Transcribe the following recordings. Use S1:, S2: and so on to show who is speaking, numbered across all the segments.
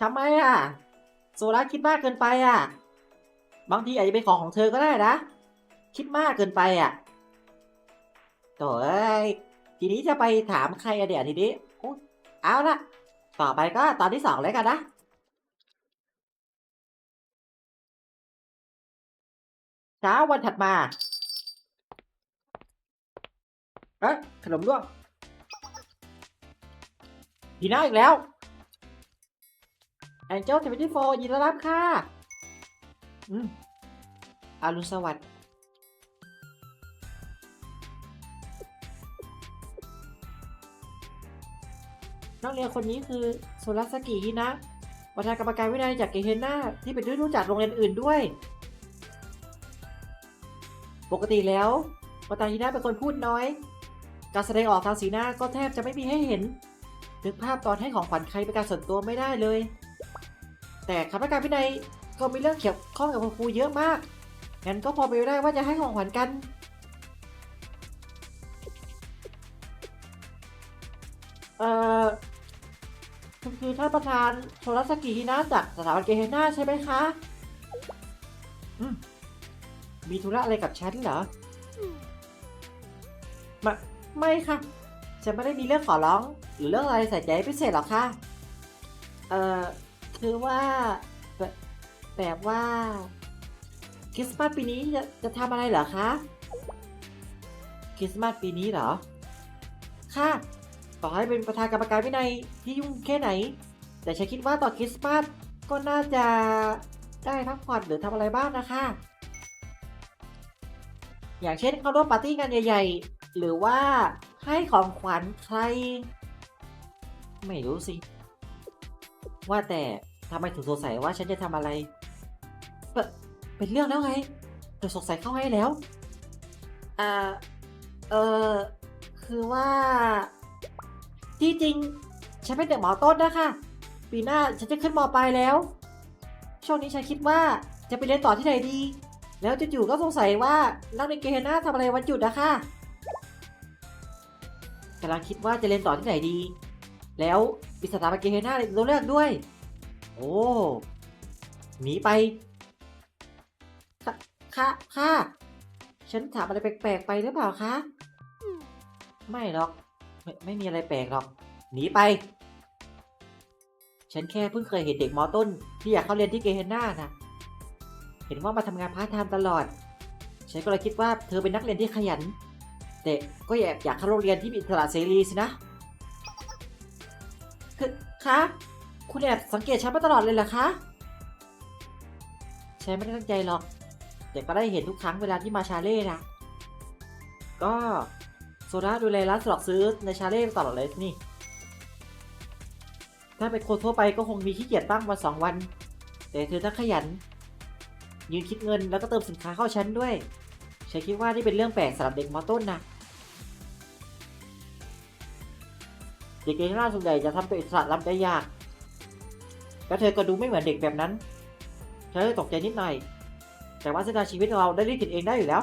S1: ทำไมอะโซล่าคิดมากเกินไปอะ บางทีอาจจะเป็นของของเธอก็ได้นะ คิดมากเกินไปอะโถ่เอ้ยทีนี้จะไปถามใครอะเดี๋ยวทีนี้อเอาละต่อไปก็ตอนที่สองเลยกันนะเช้าวันถัดมาเอ๊ะขนมด้วงพีน่าอีกแล้ว แองเจิลเทเวนตี้โฟยินดีต้อนรับค่ะ อืมอารุณสวัสดิ์นักเรียนคนนี้คือโซลัสกิฮินะประธานกรรมการวินัยจากเกเฮนนาที่เป็นที่รู้จักโรงเรียนอื่นด้วย ปกติแล้วประธานฮินะเป็นคนพูดน้อย การแสดงออกทางสีหน้าก็แทบจะไม่มีให้เห็นนึกภาพตอนให้ของขวัญใครเป็นการส่วนตัวไม่ได้เลย แต่คณะการวินัยก็มีเรื่องเกี่ยวข้องกับคุณครูเยอะมาก งั้นก็พอไปได้ว่าจะให้ของขวัญกัน เอ่อคุณคือท่านประธานโทรสกิฮินะจากสถาบันเกเฮนาใช่ไหมคะอืมมีธุระอะไรกับฉันเหรอไม่ไม่ค่ะ ฉันไม่ได้มีเรื่องขอร้อง หรือเรื่องอะไรใส่ใจพิเศษหรอกค่ะ เอ่อ คือว่าแบบแบบว่าคริสต์มาสปีนี้จะจะทำอะไรเหรอคะคริสต์มาสปีนี้เหรอ ค่ะ ต่อให้เป็นประธานกรรมการวินัยที่ยุ่งแค่ไหน แต่ฉันคิดว่าต่อคริสต์มาสก็น่าจะได้พักผ่อนหรือทำอะไรบ้างนะคะ อย่างเช่นเข้าร่วมปาร์ตี้งานใหญ่ ๆ หรือว่าให้ของขวัญใคร ไม่รู้สิ ว่าแต่ ทำไมถึงสงสัยว่าฉันจะทำอะไรเปเป็นเรื่องแล้วไงแต่สงสัยเข้าให้แล้ว อ่า เออคือว่า ที่จริง ฉันเป็นเด็กหมอต้นนะคะ ปีหน้าฉันจะขึ้นมปลายแล้ว ช่วงนี้ฉันคิดว่าจะไปเรียนต่อที่ไหนดี แล้วจู่ๆก็สงสัยว่านักเรียนเกเฮน่าทำอะไรวันหยุดนะคะกำลังคิดว่าจะเรียนต่อที่ไหนดี แล้วมีสถาบันเกเฮน่าเลือกด้วย โอ้หนีไปค่ะค่ะค่ะฉันถามอะไรแปลกๆไปหรือเปล่าคะ ไม่หรอกไม่ไม่มีอะไรแปลกหรอก หนีไป ฉันแค่เพิ่งเคยเห็นเด็กมอต้น ที่อยากเข้าเรียนที่เกเฮน่านะเห็นว่ามาทำงานพาร์ทไทม์ตลอด ฉันก็เลยคิดว่าเธอเป็นนักเรียนที่ขยัน แต่ก็แอบอยากเข้าโรงเรียนที่มีอิสระเสรีสินะ คือคะ คุณแอบสังเกตฉันมาตลอดเลยเหรอคะฉันไม่ได้ตั้งใจหรอก แต่ก็ได้เห็นทุกครั้งเวลาที่มาชาเล่นะ ก็โซดาดูแลร้านสะดวกซื้อในชาเล่ตลอดเลยนี่ ถ้าเป็นคนทั่วไปก็คงมีขี้เกียจบ้างวันสองวัน แต่เธอทั้งขยัน ยืนคิดเงินแล้วก็เติมสินค้าเข้าชั้นด้วย ฉันคิดว่านี่เป็นเรื่องแปลกสำหรับเด็กมอต้นนะเด็กเองล่าส่วนใหญ่จะทำตัวอิสระรับได้ยาก แล้วเธอก็ดูไม่เหมือนเด็กแบบนั้น เธอตกใจนิดหน่อย แต่ว่าเส้นทางชีวิตเราได้รีดผิดเองได้อยู่แล้ว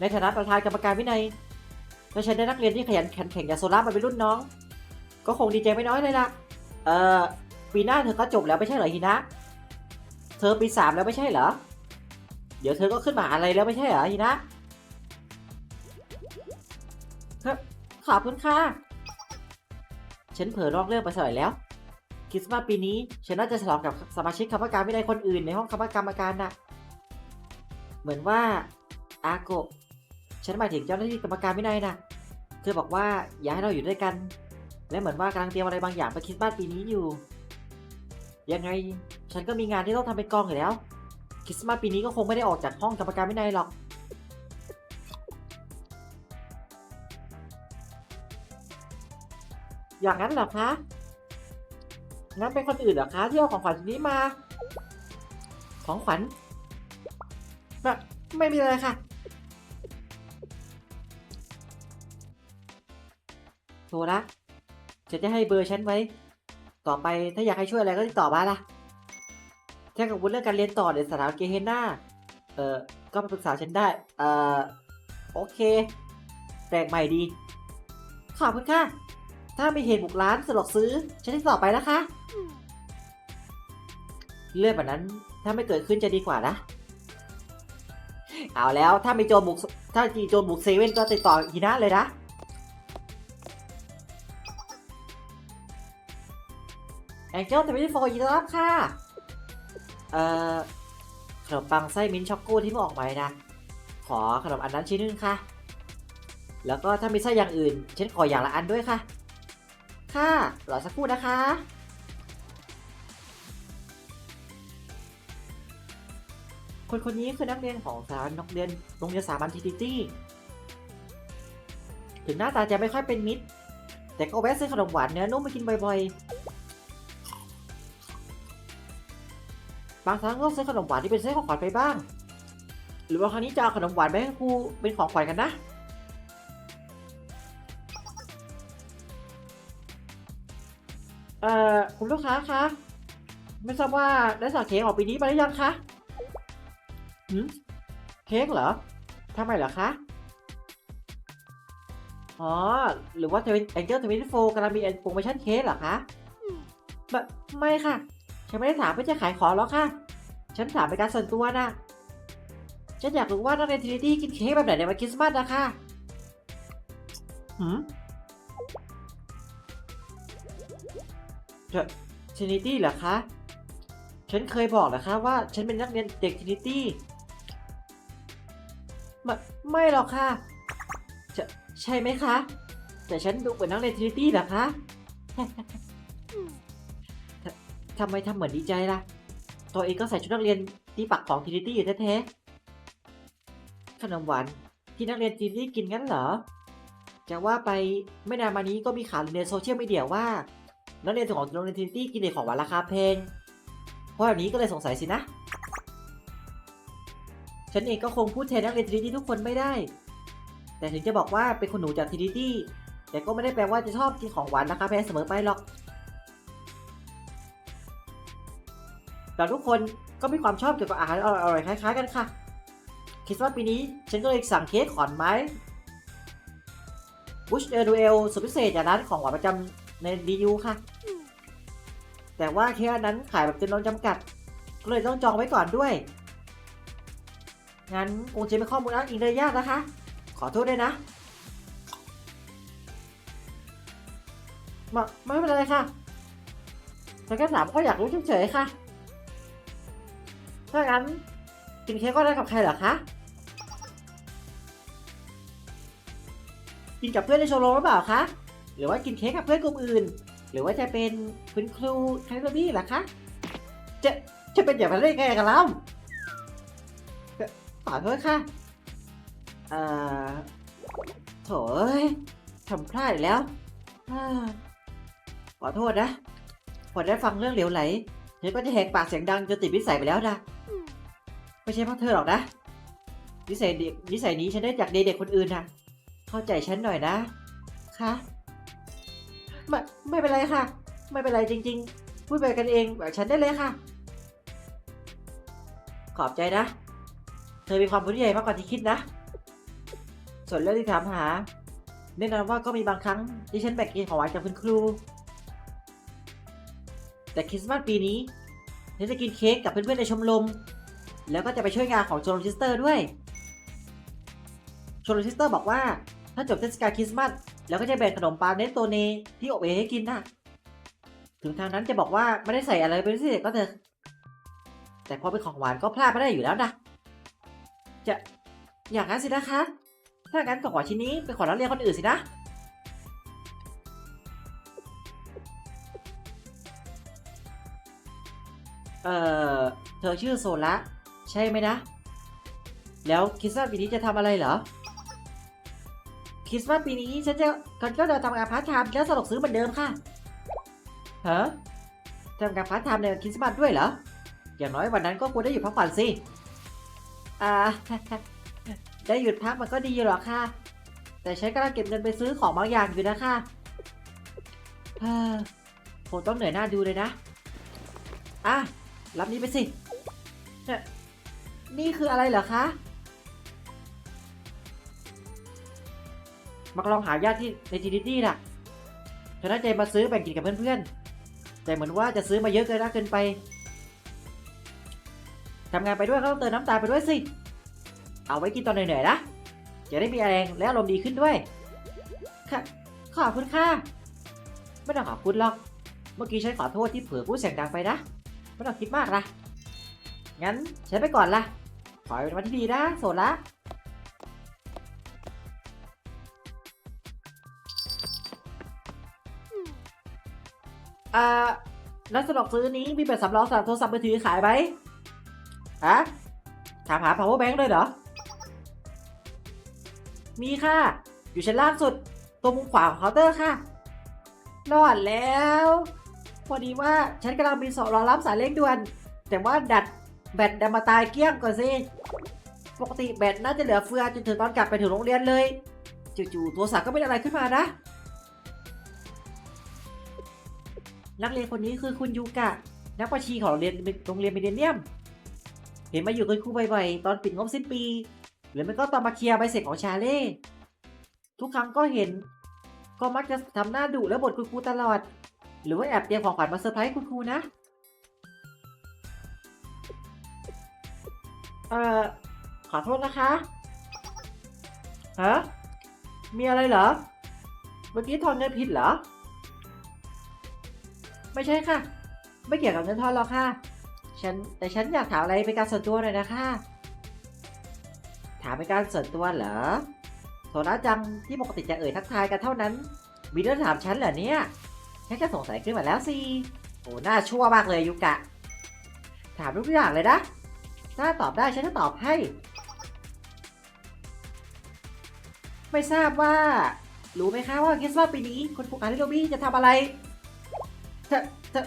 S1: ในฐานะประธานกรรมการวินัยถ้าฉันได้นักเรียนที่ขยันแข็งแข่งอย่างโซล่ามาเป็นรุ่นน้อง ก็คงดีใจไม่น้อยเลยล่ะ เอ่อ ปีหน้าเธอก็จบแล้วไม่ใช่เหรอฮินะ เธอปีสามแล้วไม่ใช่เหรอ เดี๋ยวเธอก็ขึ้นมาอะไรแล้วไม่ใช่เหรอฮินะครับขอบคุณค่ะ ฉันเผลอลอกเรื่องไปสอยแล้ว คริสต์มาสปีนี้ฉันน่าจะฉลองกับสมาชิกคณะกรรมการวินัยคนอื่นในห้องคณะกรรมการนะเหมือนว่าอาโกะฉันหมายถึงเจ้าหน้าที่กรรมการวินัยนะเธอบอกว่าอยากให้เราอยู่ด้วยกัน และเหมือนว่ากำลังเตรียมอะไรบางอย่างไปคริสต์มาสปีนี้อยู่ ยังไงฉันก็มีงานที่ต้องทำเป็นกองอยู่แล้วคริสต์มาสปีนี้ก็คงไม่ได้ออกจากห้องกรรมการวินัยหรอก อย่างนั้นเหรอคะ งั้นเป็นคนอื่นเหรอคะที่เอาของขวัญนี้มา ของขวัญแบบไม่มีเลยค่ะ โทรละฉันจะให้เบอร์ฉันไว้ ต่อไปถ้าอยากให้ช่วยอะไรก็ติดต่อมาล่ะถ้ากังวลเรื่องการเรียนต่อในสถาบันเกเฮน่า เออก็มาปรึกษาฉันได้ เออโอเค แปลกใหม่ดี ขอบคุณค่ะ ถ้ามีเหตุบุกร้านสะดวกซื้อฉันจะต่อไปนะคะ เรื่องแบบนั้นถ้าไม่เกิดขึ้นจะดีกว่านะ เอาแล้วถ้ามีโจรบุกถ้ามีโจรบุกเซเว่นก็ติดต่อฮีนะเลยนะแองเจิลทวิตโฟยินดีต้อนรับค่ะ เอ่อขนมปังไส้มิ้นช็อกโกที่เพิ่งออกมานะ ขอขนมอันนั้นชิ้นหนึงค่ะ แล้วก็ถ้ามีไส้อย่างอื่นฉันขออย่างละอันด้วยค่ะ ค่ะรอสักครู่นะคะคนคนนี้คือนักเรียนของสถานนักเรียนโรงเรียนสามัญทีทีตี้ถึงหน้าตาจะไม่ค่อยเป็นมิตร แต่ก็แวะซื้อขนมหวานเนื้อนุ่มมากินบ่อยๆ บางครั้งก็ซื้อขนมหวานที่เป็นไส้นของขวัญไปบ้าง หรือว่าครั้งนี้จะเอาขนมหวานไปให้ครูเป็นของขวัญกันนะ เอ่อคุณลูกค้าคะไม่ทราบว่าได้สั่งเค้กออกปีนี้มาหรือยังคะหืมเค้กเหรอทำไมเหรอคะ อ๋อ หรือว่าเทวินแองเจิลเทวินโฟกำลังมีโปรโมชั่นเค้กเหรอคะแบบไม่ค่ะ ฉันไม่ได้ถามเพื่อจะขายของหรอกค่ะ ฉันถามเป็นการส่วนตัวนะฉันอยากรู้ว่านักเรียนทรินิตี้กินเค้กแบบไหนในวันคริสต์มาสนะคะหืม ทรินิตี้เหรอคะ ฉันเคยบอกนะคะว่าฉันเป็นนักเรียนเด็กทรินิตี้ไม่ไม่หรอกค่ะจะใช่ไหมคะ แต่ฉันดูเหมือนนักเรียนทรินิตี้เหรอคะททำไมทำเหมือนดีใจล่ะ ตัวเองก็ใส่ชุดนักเรียนที่ปักของทรินิตี้อยู่แท้ๆขนมหวานที่นักเรียนทรินิตี้กินงั้นเหรอ จะว่าไปไม่นานมานี้ก็มีข่าวในโซเชียลมีเดียว่า นักเรียนของโรงเรียนทรินิตี้กินเด็กของหวานราคาแพงเพราะแบบนี้ก็เลยสงสัยสินะ ฉันเองก็คงพูดแทนนักเรียนทิตี้ทุกคนไม่ได้ แต่ถึงจะบอกว่าเป็นคนหนูจากทรินิตี้แต่ก็ไม่ได้แปลว่าจะชอบกินของหวานราคาแพงเสมอไปหรอกแต่ทุกคนก็มีความชอบเกี่ยวกับอาหารอร่อยๆคล้ายๆกันค่ะคิดว่าปีนี้ฉันก็เลยสั่งเค้กขอนไม้บุชเดอร์ดูเอลสุดพิเศษจากร้านของหวานประจำในดียูค่ะ แต่ว่าเค้กนั้นขายแบบจำนวนจำกัด ก็เลยต้องจองไว้ก่อนด้วย งั้นคงจะเป็นข้อมูลอ้างอิงเลยยากนะคะ ขอโทษด้วยนะมาไม่เป็นไรค่ะฉันแค่ถามก็อยากรู้เฉยๆค่ะ ถ้างั้นกินเค้กก็ได้กับใครเหรอคะ กินกับเพื่อนในโชมรมหรือเปล่าคะ หรือว่ากินเค้กกับเพื่อนกลุ่มอื่น หรือว่าจะเป็นคุณครูไคลบี้เหรอคะ จะจะเป็นอย่างนั้นได้ไงกันเล่าขอโทษค่ะ เอ่อโถเอ้ยทำพลาดอีกแล้ว ขอโทษนะ พอได้ฟังเรื่องเหลวไหลเธอก็จะแหกปากเสียงดังจนติดวิสัยไปแล้วนะ ไม่ใช่เพราะเธอหรอกนะ นิสัยนิสัยนี้ฉันได้จากเด็กๆคนอื่นนะ เข้าใจฉันหน่อยนะคะ ไม่ไม่เป็นไรค่ะ ไม่เป็นไรจริง ๆ พูดไปกันเองแบบฉันได้เลยค่ะ ขอบใจนะ เธอมีความรู้ใหญ่มากกว่าที่คิดนะ ส่วนเรื่องที่ถามหาแน่นอนว่าก็มีบางครั้งที่ฉันแบ่งกินของหวานกับคุณครู แต่คริสต์มาสปีนี้ฉันจะกินเค้กกับเพื่อนๆในชมรม แล้วก็จะไปช่วยงานของชมรมซิสเตอร์ด้วยชมรมซิสเตอร์บอกว่า ถ้าจบเทศกาลคริสต์มาส แล้วก็จะแบ่งขนมปาเนสโตเนที่อบเองให้กินนะถึงทางนั้นจะบอกว่าไม่ได้ใส่อะไรเป็นพิเศษก็เถอะ แต่พอเป็นของหวานก็พลาดไม่ได้อยู่แล้วนะ จะอย่างนั้นสินะคะ ถ้างั้นของหวานชิ้นนี้เป็นของนักเรียนคนอื่นสินะ เอ่อ เธอชื่อโซละใช่ไหมนะ แล้วคริสต์มาสปีนี้จะทำอะไรเหรอ คริสต์มาสปีนี้ฉันจะกันก็จะทำงานพาร์ทไทม์แล้วสนุกซื้อเหมือนเดิมค่ะฮะทำงานพาร์ทไทม์ในวันคริสต์มาสด้วยเหรอ อย่างน้อยวันนั้นก็ควรได้หยุดพักผ่อนสิ อ่า ได้หยุดพักมันก็ดีอยู่หรอกค่ะ แต่ฉันกำลังเก็บเงินไปซื้อของบางอย่างอยู่นะคะเฮ้อคงต้องเหนื่อยหน้าดูเลยนะ อะ รับนี้ไปสิเนี่ยนี่คืออะไรเหรอคะ มากลองหาญาติที่ในจีนิตี้น่ะเธอตั้งใจมาซื้อแบ่งกินกับเพื่อนๆ แต่เหมือนว่าจะซื้อมาเยอะเกินนะเกินไป ทำงานไปด้วยก็ต้องเติมน้ำตาไปด้วยสิ เอาไว้กินตอนเหนื่อยๆนะ จะได้มีแรงและอารมณ์ดีขึ้นด้วย ค่ะขอบคุณค่ะ ไม่ต้องขอบคุณหรอก เมื่อกี้ฉันขอโทษที่เผลอพูดเสียงดังไปนะ ไม่ต้องคิดมากนะ งั้นฉันไปก่อนละ ขอให้เป็นวันที่ดีนะ โสดละ อ่าแล้วสำหรับซื้อนี้มีแบบสำรองสำหรับโทรศัพท์มือถือขายไหมฮะถามหา power bank เลยเหรอ มีค่ะ อยู่ชั้นล่างสุด ตรงมุมขวาของเคาน์เตอร์ค่ะ รอดแล้ว พอดีว่าฉันกำลังมีสองรอรับสายเร่งด่วน แต่ว่าดัดแบตดันมาตายเกลี้ยงก่อนสิ ปกติแบตน่าจะเหลือเฟือจนถึงตอนกลับไปถึงโรงเรียนเลย จู่ๆโทรศัพท์ก็เป็นอะไรขึ้นมานะ นักเรียนคนนี้คือคุณยูกะ นักประชีของโรงเรียนโรงเรียนมิเลเนียม เห็นมาอยู่กับครูบ่อยๆตอนปิดงบสิ้นปี หรือไม่ก็ตอนมาเคลียร์ใบเสร็จของชาเล่ ทุกครั้งก็เห็น ก็มักจะทำหน้าดุและบ่นคุณครูตลอด หรือว่าแอบเตรียมของขวัญมาเซอร์ไพรส์คุณครูนะ เอ่อ ขอโทษนะคะฮะมีอะไรเหรอ เมื่อกี้ทอนเงินผิดเหรอ ไม่ใช่ค่ะ ไม่เกี่ยวกับเงินทอนหรอกค่ะ ฉันแต่ฉันอยากถามอะไรเป็นการส่วนตัวหน่อยนะคะ ถามเป็นการส่วนตัวเหรอโทระจังที่ปกติจะเอ่ยทักทายกันเท่านั้น มีเรื่องถามฉันเหรอเนี่ยฉันก็สงสัยขึ้นมาแล้วสิ โอ้น่าชั่วมากเลยยุกะ ถามทุกอย่างเลยนะ ถ้าตอบได้ฉันจะตอบให้ ไม่ทราบว่า รู้ไหมคะว่าคริสต์มาสปีนี้คุณครูอาริโรบี้จะทำอะไร จะจะ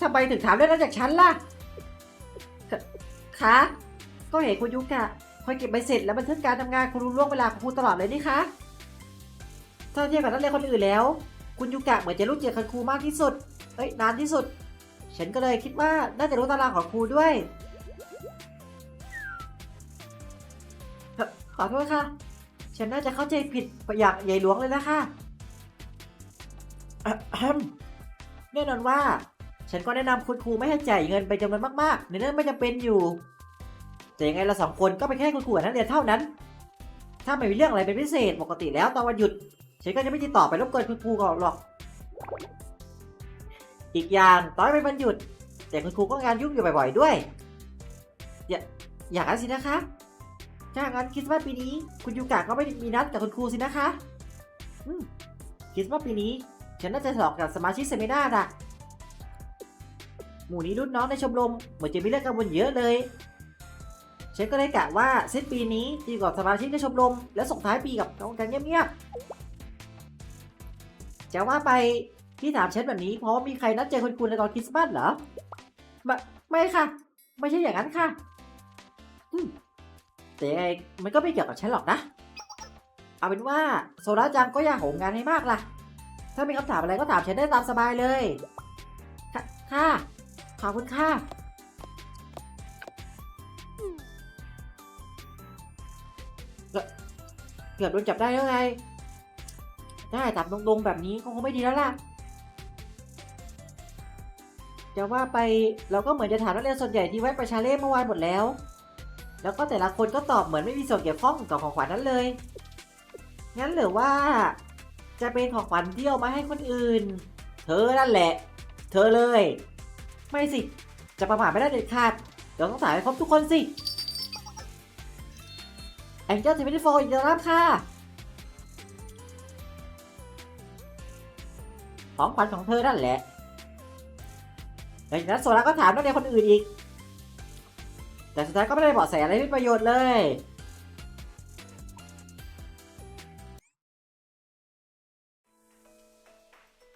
S1: ทำไมถึงถามเรื่องนั้นจากฉันล่ะคะ ก็เห็นคุณยุกะคอยเก็บใบเสร็จและบันทึกการทำงานคุณรู้ล่วงเวลาของคุณตลอดเลยนี่คะถ้าเทียบกับนักเรียนคนอื่นแล้ว คุณยุกะเหมือนจะรู้จักคุณครูมากที่สุด เอ้ยนานที่สุด ฉันก็เลยคิดว่าน่าจะรู้ตารางของครูด้วย ขอโทษค่ะ ฉันน่าจะเข้าใจผิดอย่างใหญ่หลวงเลยนะคะอะ แน่นอนว่า ฉันก็แนะนำคุณครูไม่ให้จ่ายเงินไปจำนวนมากๆ ในเรื่องไม่จำเป็นอยู่ แต่ยังไงเราสองคนก็เป็นแค่คุณครูกับนักเรียนเท่านั้น ถ้าไม่มีเรื่องอะไรเป็นพิเศษปกติแล้วตอนวันหยุด ฉันก็จะไม่ติดต่อไปรบกวนคุณครูก่อนหรอก อีกอย่างตอนเป็นวันหยุด แต่คุณครูก็งานยุ่งอยู่บ่อยๆด้วย อย่าอย่างนั้นสินะคะ ถ้างั้นคริสต์มาสปีนี้ คุณยูกะก็ไม่มีนัดกับคุณครูสินะคะคริสต์มาสปีนี้ ฉันน่าจะสอบกับสมาชิกเซมินาร์อะหมู่นี้รุ่นน้องในชมรมเหมือนจะมีเรื่องกังวลเยอะเลย ฉันก็เลยกะว่าสิ้นปีนี้จะอยู่กับสมาชิกในชมรม และส่งท้ายปีกับน้องกันเงียบๆจะว่าไปที่ถามฉันแบบนี้เพราะมีใครนัดเจอคุณครูในตอนคริสต์มาสเหรอไม่ไม่ค่ะ ไม่ใช่อย่างนั้นค่ะแต่ยังไงมันก็ไม่เกี่ยวกับฉันหรอกนะ เอาเป็นว่าโซล่าจังก็อยากโหมงานให้มากล่ะ ถ้ามีคำถามอะไรก็ถามฉันได้ตามสบายเลย ค่ะ ขอบคุณค่ะ เกือบโดนจับได้แล้วไง ได้ตามตรงๆแบบนี้ก็คงไม่ดีแล้วล่ะจะว่าไปเราก็เหมือนจะถามนักเรียนส่วนใหญ่ที่ไว้ประชาเล่เมื่อวานหมดแล้ว แล้วก็แต่ละคนก็ตอบเหมือนไม่มีส่วนเกี่ยวข้องกับของขวัญนั้นเลย งั้นหรือว่า จะเป็นของขวัญที่เอามาให้คนอื่น เธอนั่นแหละ เธอเลย ไม่สิ จะประมาทไม่ได้เด็ดขาด เดี๋ยวต้องถ่ายให้ครบทุกคนสิแองเจิลเทมิทโฟยินดีต้อนรับค่ะ ของขวัญของเธอนั่นแหละหลังจากนั้นโซล่าก็ถามนักเรียนคนอื่นอีก แต่สุดท้ายก็ไม่ได้เบาะแสอะไรที่ประโยชน์เลย